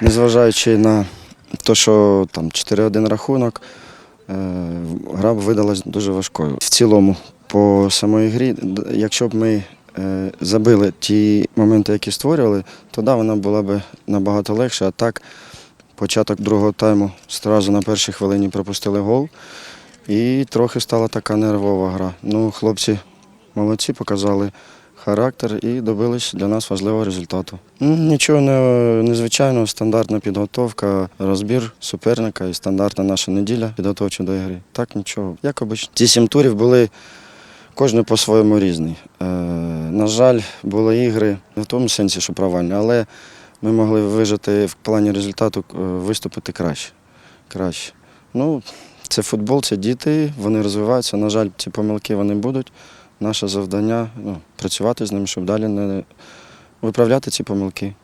Незважаючи на те, що там 4-1 рахунок, е, гра видалась дуже важкою. В цілому, по самої грі, якщо б ми е, забили ті моменти, які створювали, то да, вона була б набагато легша. А так, початок другого тайму одразу на першій хвилині пропустили гол. І трохи стала така нервова гра. Ну, хлопці молодці, показали характер і добились для нас важливого результату. Нічого не- незвичайного, стандартна підготовка, розбір суперника і стандартна наша неділя підготовча до ігри. Так нічого. Як обично. Ті сім турів були кожен по-своєму різний. Е, на жаль, були ігри не в тому сенсі, що провальні, але ми могли вижити в плані результату е, виступити краще. краще. Ну, це футбол, це діти, вони розвиваються. На жаль, ці помилки вони будуть. Наше завдання ну, працювати з ними, щоб далі не виправляти ці помилки.